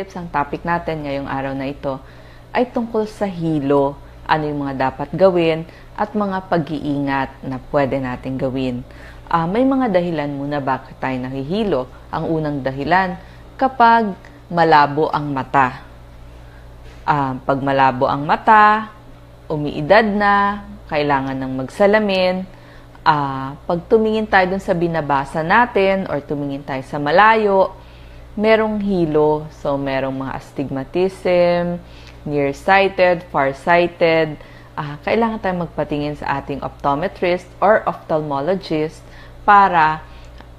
tips, ang topic natin ngayong araw na ito ay tungkol sa hilo. Ano yung mga dapat gawin at mga pag-iingat na pwede natin gawin. Ah, may mga dahilan muna bakit tayo nahihilo. Ang unang dahilan, kapag malabo ang mata. Ah, pag malabo ang mata, umiidad na, kailangan ng magsalamin, ah, pag tumingin tayo dun sa binabasa natin or tumingin tayo sa malayo, merong hilo. So, merong mga astigmatism, nearsighted, farsighted. Ah, kailangan tayong magpatingin sa ating optometrist or ophthalmologist para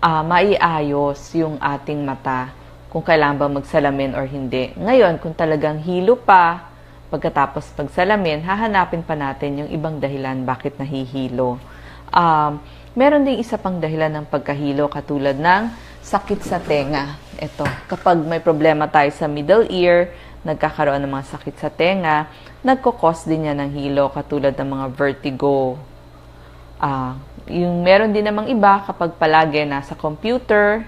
ah, maiayos yung ating mata kung kailangan ba magsalamin or hindi. Ngayon, kung talagang hilo pa, pagkatapos pagsalamin, hahanapin pa natin yung ibang dahilan bakit nahihilo. Um, meron ding isa pang dahilan ng pagkahilo katulad ng sakit sa tenga. Ito, kapag may problema tayo sa middle ear, nagkakaroon ng mga sakit sa tenga, nagkukos din yan ng hilo katulad ng mga vertigo. Ah, yung meron din namang iba kapag palagi nasa computer,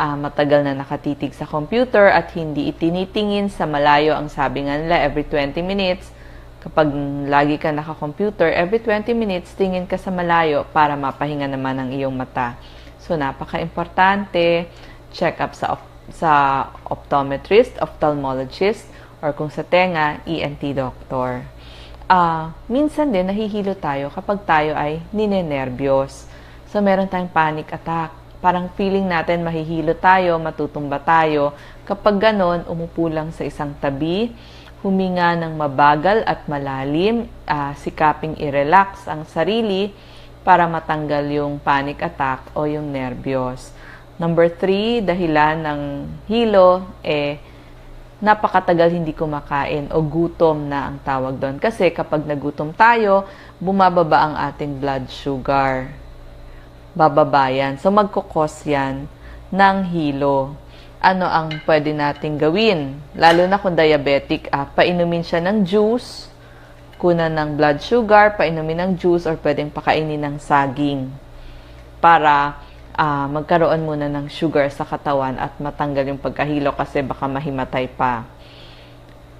ah, matagal na nakatitig sa computer at hindi itinitingin sa malayo ang sabi nga nila every 20 minutes. Kapag lagi ka naka-computer, every 20 minutes tingin ka sa malayo para mapahinga naman ang iyong mata. So napaka-importante check up sa sa optometrist, ophthalmologist or kung sa tenga, ENT doctor. Ah, minsan din nahihilo tayo kapag tayo ay ninenervyos. So meron tayong panic attack. Parang feeling natin mahihilo tayo, matutumba tayo. Kapag ganon, umupo lang sa isang tabi, huminga ng mabagal at malalim, ah, sikaping i-relax ang sarili para matanggal yung panic attack o yung nervyos. Number three, dahilan ng hilo, eh, napakatagal hindi kumakain o gutom na ang tawag doon. Kasi kapag nagutom tayo, bumababa ang ating blood sugar. Bababa yan. So, magkukos yan ng hilo. Ano ang pwede nating gawin? Lalo na kung diabetic, ah, painumin siya ng juice, kunan ng blood sugar, painumin ng juice, or pwedeng pakainin ng saging para ah, magkaroon muna ng sugar sa katawan at matanggal yung pagkahilo kasi baka mahimatay pa.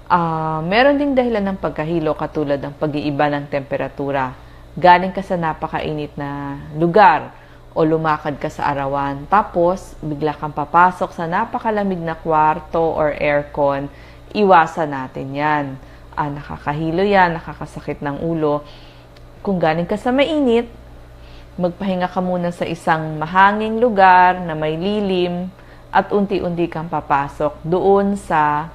Ah, meron ding dahilan ng pagkahilo katulad ng pag-iiba ng temperatura. Galing ka sa napakainit na lugar o lumakad ka sa arawan. Tapos, bigla kang papasok sa napakalamig na kwarto or aircon. Iwasan natin yan. Ah, nakakahilo yan, nakakasakit ng ulo. Kung galing ka sa mainit, magpahinga ka muna sa isang mahanging lugar na may lilim at unti-unti kang papasok doon sa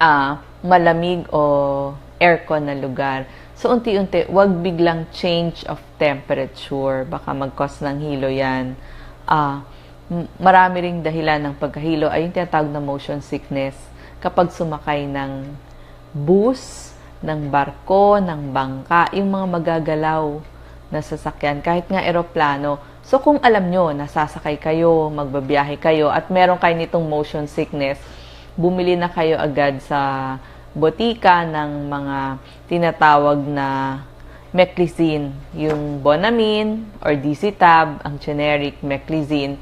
ah, malamig o aircon na lugar. So, unti-unti, wag biglang change of temperature. Baka mag-cause ng hilo yan. Ah, marami ring dahilan ng pagkahilo ay yung tinatawag na motion sickness. Kapag sumakay ng bus, ng barko, ng bangka, yung mga magagalaw na sasakyan, kahit nga eroplano. So, kung alam nyo, nasasakay kayo, magbabiyahe kayo, at meron kayo nitong motion sickness, bumili na kayo agad sa botika ng mga tinatawag na meclizine, yung Bonamine or DC Tab, ang generic meclizine,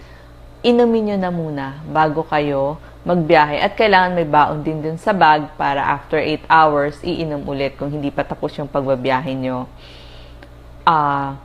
inumin nyo na muna bago kayo magbiyahe. At kailangan may baon din dun sa bag para after 8 hours, iinom ulit kung hindi pa tapos yung pagbabiyahe nyo. Ah,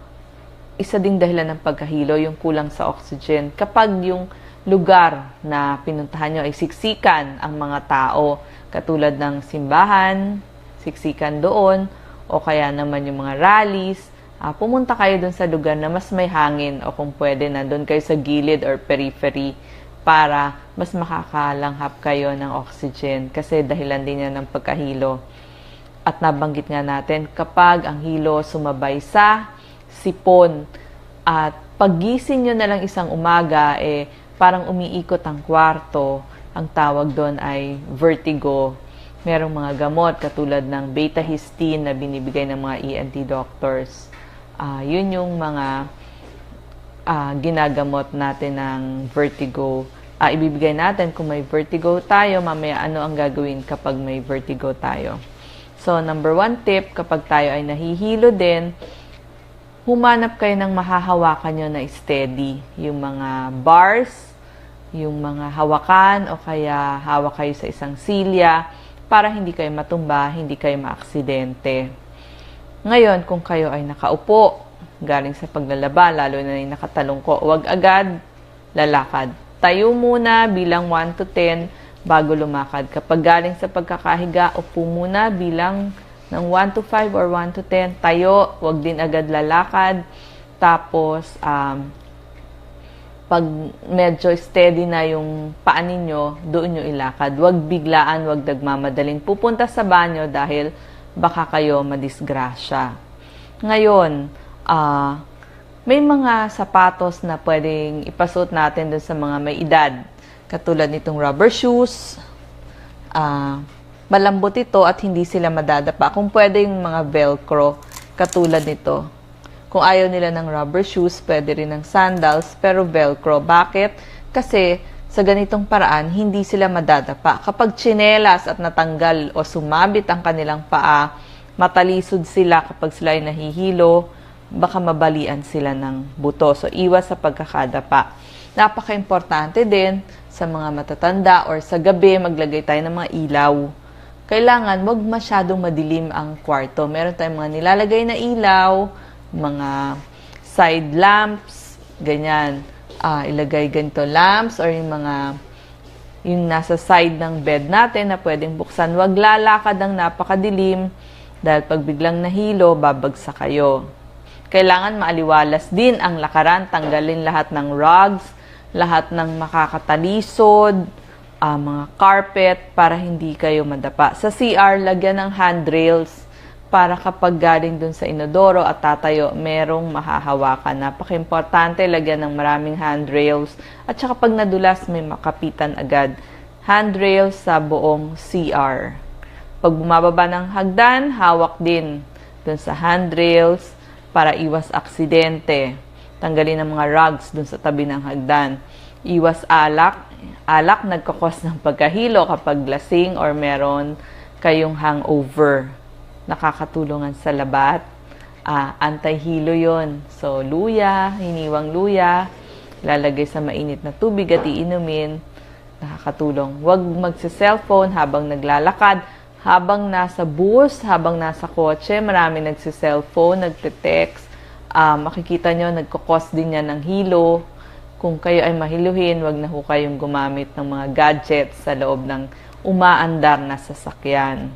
isa ding dahilan ng pagkahilo, yung kulang sa oxygen. Kapag yung lugar na pinuntahan nyo ay siksikan ang mga tao, katulad ng simbahan, siksikan doon, o kaya naman yung mga rallies, ah, pumunta kayo doon sa lugar na mas may hangin o kung pwede na kayo sa gilid or periphery para mas makakalanghap kayo ng oxygen kasi dahilan din yan ng pagkahilo. At nabanggit nga natin, kapag ang hilo sumabay sa sipon at paggising nyo na lang isang umaga, eh, parang umiikot ang kwarto, ang tawag doon ay vertigo. Merong mga gamot katulad ng beta histine na binibigay ng mga ENT doctors. Ah, yun yung mga ah, ginagamot natin ng vertigo. Ah, ibibigay natin kung may vertigo tayo, mamaya ano ang gagawin kapag may vertigo tayo. So, number one tip, kapag tayo ay nahihilo din, humanap kayo ng mahahawakan nyo na steady. Yung mga bars, yung mga hawakan o kaya hawak kayo sa isang silya para hindi kayo matumba, hindi kayo maaksidente. Ngayon, kung kayo ay nakaupo, galing sa paglalaba, lalo na yung nakatalong ko, huwag agad lalakad. Tayo muna bilang 1 to 10 bago lumakad. Kapag galing sa pagkakahiga, upo muna bilang ng 1 to 5 or 1 to 10. Tayo, huwag din agad lalakad. Tapos, um, pag medyo steady na yung paa ninyo, doon nyo ilakad. Huwag biglaan, huwag nagmamadaling pupunta sa banyo dahil baka kayo madisgrasya. Ngayon, ah, may mga sapatos na pwedeng ipasuot natin doon sa mga may edad. Katulad nitong rubber shoes. Ah, malambot ito at hindi sila madadapa. Kung pwede yung mga velcro, katulad nito. Kung ayaw nila ng rubber shoes, pwede rin ng sandals, pero velcro. Bakit? Kasi sa ganitong paraan, hindi sila madadapa. Kapag chinelas at natanggal o sumabit ang kanilang paa, matalisod sila kapag sila ay nahihilo, baka mabalian sila ng buto. So, iwas sa pagkakadapa. Napaka-importante din sa mga matatanda or sa gabi, maglagay tayo ng mga ilaw. Kailangan wag masyadong madilim ang kwarto. Meron tayong mga nilalagay na ilaw, mga side lamps, ganyan. Ah, ilagay ganito lamps or yung mga yung nasa side ng bed natin na pwedeng buksan. Huwag lalakad ng napakadilim dahil pag biglang nahilo, babagsak kayo. Kailangan maaliwalas din ang lakaran, tanggalin lahat ng rugs, lahat ng makakatalisod, ah, mga carpet para hindi kayo madapa. Sa CR, lagyan ng handrails para kapag galing dun sa inodoro at tatayo, merong mahahawakan. Napaka-importante, lagyan ng maraming handrails. At saka pag nadulas, may makapitan agad. Handrails sa buong CR. Pag bumababa ng hagdan, hawak din dun sa handrails para iwas aksidente. Tanggalin ang mga rugs dun sa tabi ng hagdan. Iwas alak. Alak nagkakos ng pagkahilo kapag lasing or meron kayong hangover nakakatulungan sa labat. Uh, anti-hilo yon. So, luya, hiniwang luya, lalagay sa mainit na tubig at iinumin. Nakakatulong. Huwag magsi-cellphone habang naglalakad, habang nasa bus, habang nasa kotse, marami nagsi-cellphone, nagte-text. Uh, makikita nyo, nagkakos din yan ng hilo. Kung kayo ay mahiluhin, wag na ho kayong gumamit ng mga gadgets sa loob ng umaandar na sasakyan.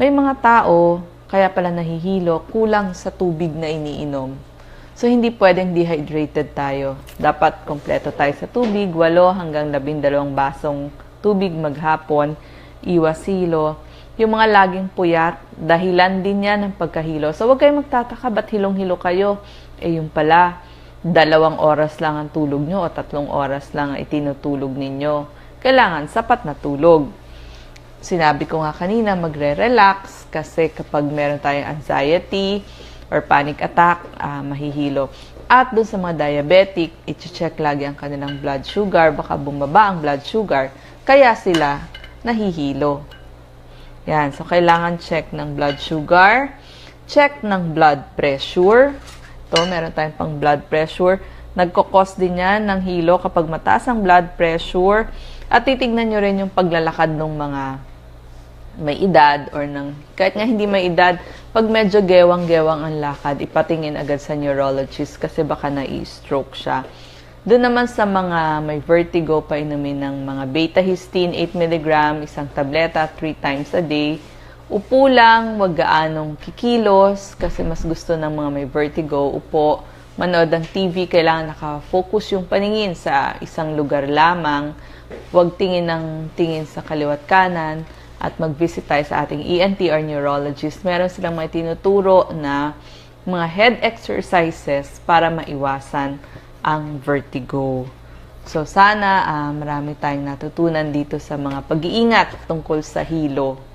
May mga tao, kaya pala nahihilo, kulang sa tubig na iniinom. So, hindi pwedeng dehydrated tayo. Dapat kompleto tayo sa tubig, 8 hanggang 12 basong tubig maghapon, iwas hilo. Yung mga laging puyat, dahilan din yan ng pagkahilo. So, huwag kayong magtataka, ba't hilong-hilo kayo? Eh, yung pala, dalawang oras lang ang tulog nyo o tatlong oras lang ang itinutulog ninyo. Kailangan sapat na tulog sinabi ko nga kanina, magre-relax kasi kapag meron tayong anxiety or panic attack, uh, mahihilo. At dun sa mga diabetic, i-check lagi ang kanilang blood sugar, baka bumaba ang blood sugar, kaya sila nahihilo. Yan, so kailangan check ng blood sugar, check ng blood pressure. Ito, meron tayong pang blood pressure. Nagkakos din yan ng hilo kapag mataas ang blood pressure. At titignan nyo rin yung paglalakad ng mga may edad or ng kahit nga hindi may edad, pag medyo gewang-gewang ang lakad, ipatingin agad sa neurologist kasi baka na-stroke siya. Doon naman sa mga may vertigo, painumin ng mga beta-histine 8 mg, isang tableta 3 times a day. Upo lang, wag gaanong kikilos kasi mas gusto ng mga may vertigo, upo. Manood ng TV, kailangan nakafocus yung paningin sa isang lugar lamang. Huwag tingin ng tingin sa kaliwat kanan at mag-visit tayo sa ating ENT or neurologist, meron silang may tinuturo na mga head exercises para maiwasan ang vertigo. So sana uh, marami tayong natutunan dito sa mga pag-iingat tungkol sa hilo